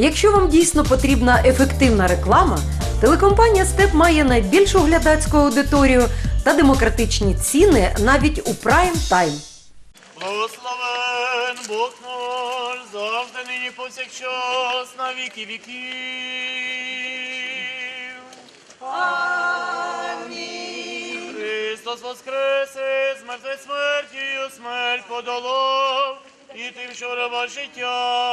Якщо вам дійсно потрібна ефективна реклама, телекомпанія Степ має найбільшу глядацьку аудиторію та демократичні ціни навіть у прайм тайм. Благословен Бог наш, завжди нині повсякчас, на віки віків. Амінь. Христос воскресе, з мертвої смертю смерть подолав, і тим, що раба життя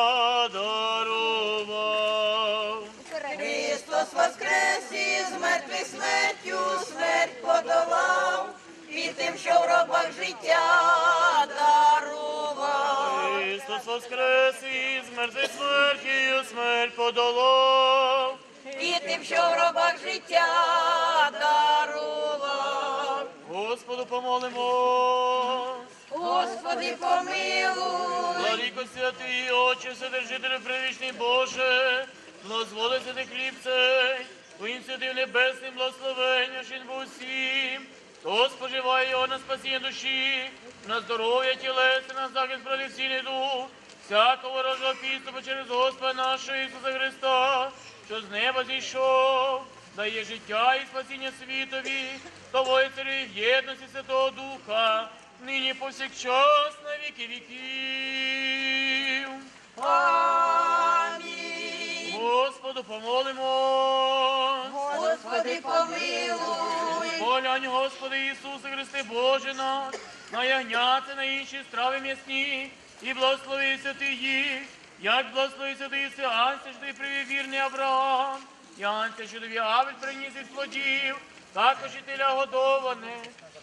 життя дарував. Господу помолимо. Господи, помилуй. Владико святий, Отче, Вседержителю привічний Боже, дозволи святий хліб цей, Твоїм святим небесним благословенням, що був усім, хто споживає його на спасіння душі, на здоров'я тілесне, на захист проливційний дух, всякого ворожого підступу через Господа нашого Ісуса Христа, що з неба зійшов, дає життя і спасіння світові, того царю в єдності Святого Духа, нині повсякчас на віки віків. Амінь. Господу помолимо. Господи, помилуй. Полянь, Господи Ісусе Христе Боже наш, на ягняти, на інші страви м'ясні, і благослови святий їх, як благослови святий Сеанся, що ти привів вірний Авраам, Янця, що тобі Авель приніс із плодів, також і теля годоване,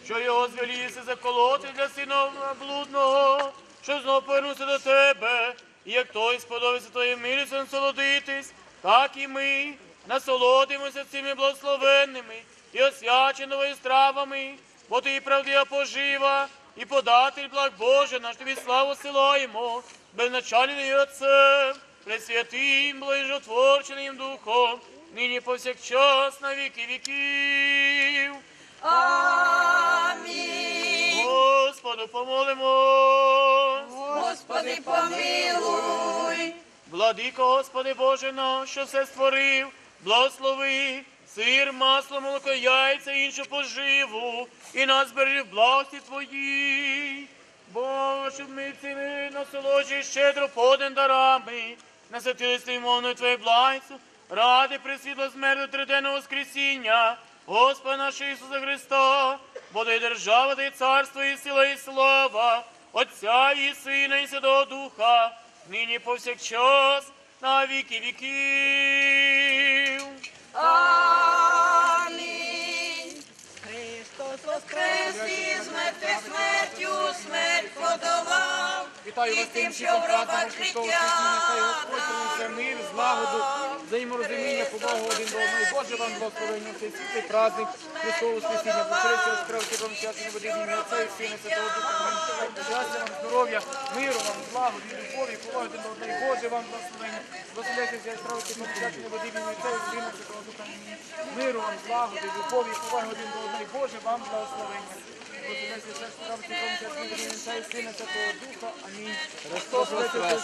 що його звеліся заколоти для сина блудного, що знов повернувся до тебе, і як той сподобається твоїм милістю насолодитись, так і ми насолодимося цими благословенними і освяченими стравами, бо ти правдива пожива, і податель благ Боже, наш тобі славу силаємо, безначальним і Отцем, пресвятим, блажотворченим Духом, нині повсякчас на віки віків. Амінь. Господу помолимо. Господи, помилуй. Владико, Господи Боже наш, що все створив, благослови, сир, масло, молоко, яйця, іншу поживу, і нас бережи в благості Твоїй. Бо щоб ми цими насолоджуєш щедро поден дарами, наситились Твоєю мовною Твоєю благістю, ради присвітло смертю триденного воскресіння, Господа нашого Ісуса Христа, бо дай держава, дай царство і сила, і слава, Отця і Сина, і Святого Духа, нині повсякчас, на віки віків. Амінь. Христос воскрес із мертвих смертю, смерть подолав. Вітаю І вас тим, що в Христову життя Христину, Господь злагоду, взаєморозуміння, повагу один до одного. І Боже вам благословення цей світлий праздник Христового Воскресіння. Воскресся справді вам святим водинням і Отця і Сина, Святого Духа. Амінь. Вам, здоров'я, миру вам, злагоди, любові, поваги один до одного. І Боже вам благословення. Благословляйтеся і справді вам святим водинням і Отця і Сина, Святого Духа. Миру вам, злагоди, любові, поваги один до одного. І Боже вам благословення. Благословляйтеся і справді вам святим водинням і Отця і Сина, Святого Духа. Амінь. Христос Воскрес!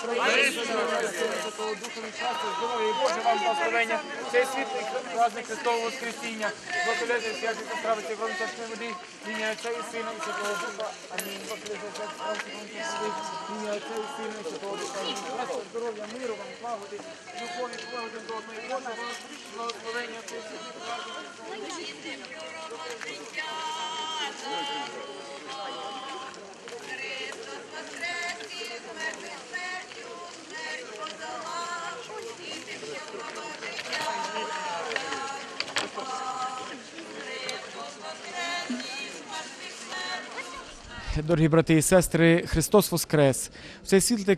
Святого Духа і щастя, здоров'я і Боже вам благословення. Цей світлий праздник Христового Воскресіння. Благословляйте святі справити вам чесної води. Ім'я Отця і Сина і Святого Духа. Амінь. Благословляйте святі справити вам чесної води. Ім'я Отця і Сина і Святого Духа. Амінь. Щастя, здоров'я, миру вам, злагоди, любові, поваги до одної Дорогі брати і сестри, Христос Воскрес! В цей світлий,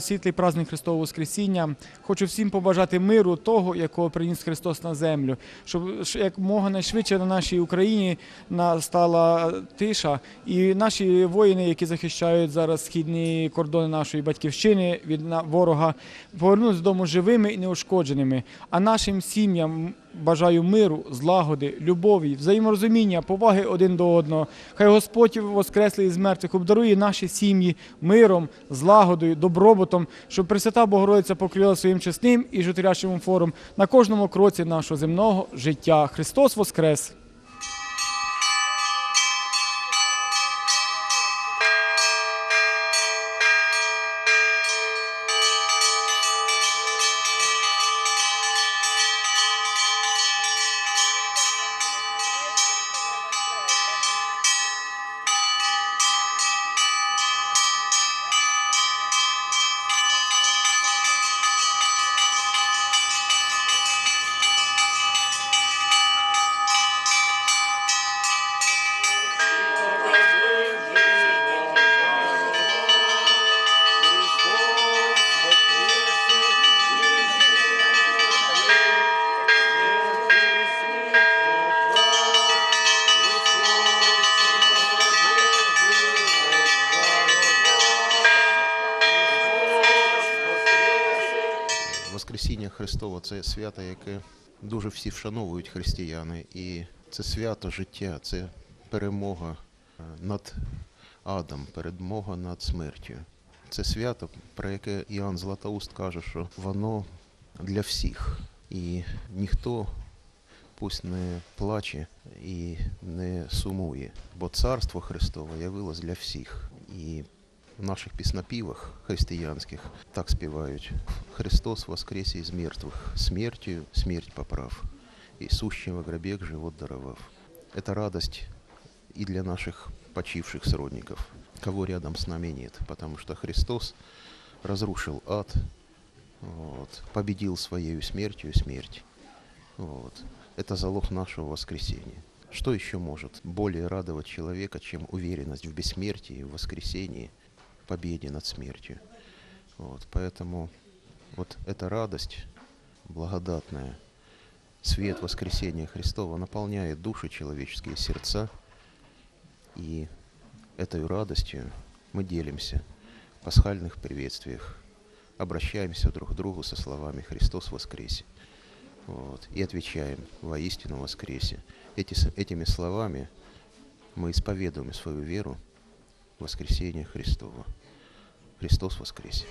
світлий праздник Христового Воскресіння хочу всім побажати миру того, якого приніс Христос на землю, щоб ш- як мога найшвидше на нашій Україні настала тиша, і наші воїни, які захищають зараз східні кордони нашої батьківщини від ворога, повернуться додому живими і неушкодженими. А нашим сім'ям бажаю миру, злагоди, любові, взаєморозуміння, поваги один до одного. Хай Господь воскреслий із мертвих обдарує наші сім'ї миром, злагодою, добробутом, щоб Пресвята Богородиця покрила своїм чесним і життєрячим форум на кожному кроці нашого земного життя. Христос Воскрес! Це свято, яке дуже всі вшановують християни. І це свято життя, це перемога е, над адом, перемога над смертю. Це свято, про яке Іоанн Златоуст каже, що воно для всіх. І ніхто пусть не плаче і не сумує, бо Царство Христове явилось для всіх. І в наших піснопівах християнських так співають Христос воскресе из мертвых, смертью смерть поправ, и сущим во гробе живот даровав. Это радость и для наших почивших сродников, кого рядом с нами нет, потому что Христос разрушил ад, вот, победил своей смертью смерть. Вот. Это залог нашего воскресения. Что еще может более радовать человека, чем уверенность в бессмертии, в воскресении, победе над смертью? Вот, поэтому вот эта радость благодатная, свет воскресения Христова наполняет души человеческие сердца, и этой радостью мы делимся в пасхальных приветствиях, обращаемся друг к другу со словами «Христос воскресе!» вот, и отвечаем «Воистину воскресе!» Эти, этими словами мы исповедуем свою веру в воскресение Христова. Христос воскресе!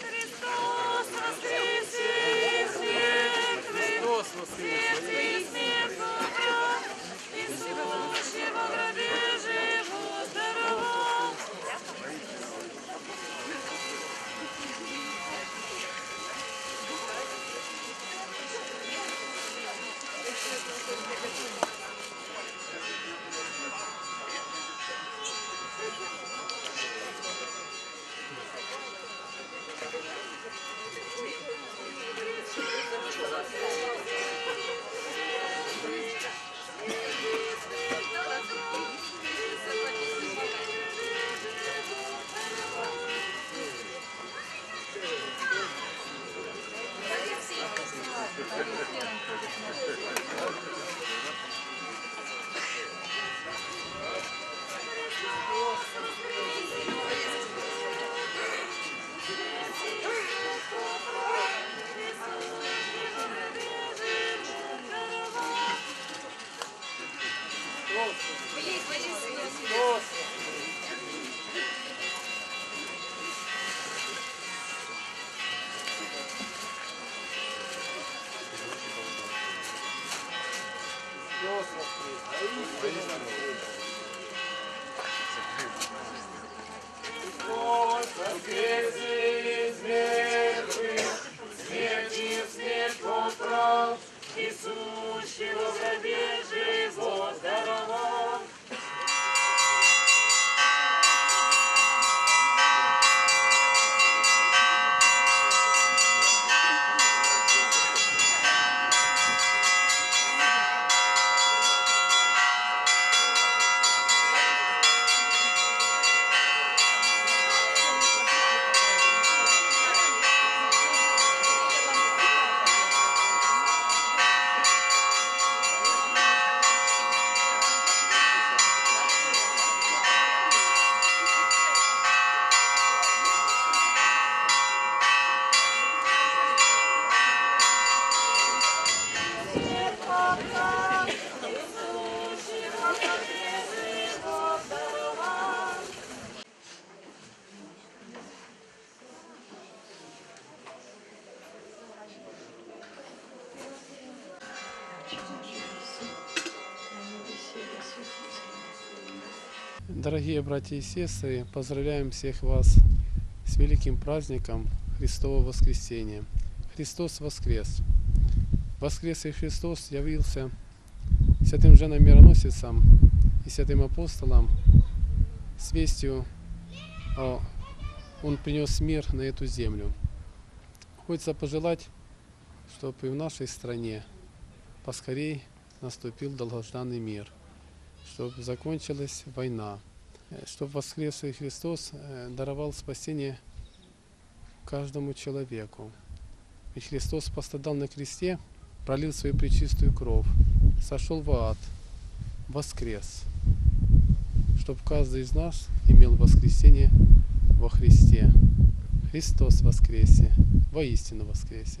Христос воскресе Господи. Дорогие братья и сестры, поздравляем всех вас с великим праздником Христового воскресения. Христос воскрес. Воскресший Христос явился святым женам мироносицам и святым апостолам с вестью о Он принес мир на эту землю. Хочется пожелать, чтобы и в нашей стране поскорей наступил долгожданный мир, чтобы закончилась война, чтобы воскресший Христос э, даровал спасение каждому человеку. Ведь Христос пострадал на кресте, пролил свою пречистую кровь, сошел в ад, воскрес, чтобы каждый из нас имел воскресение во Христе. Христос воскресе, воистину воскресе.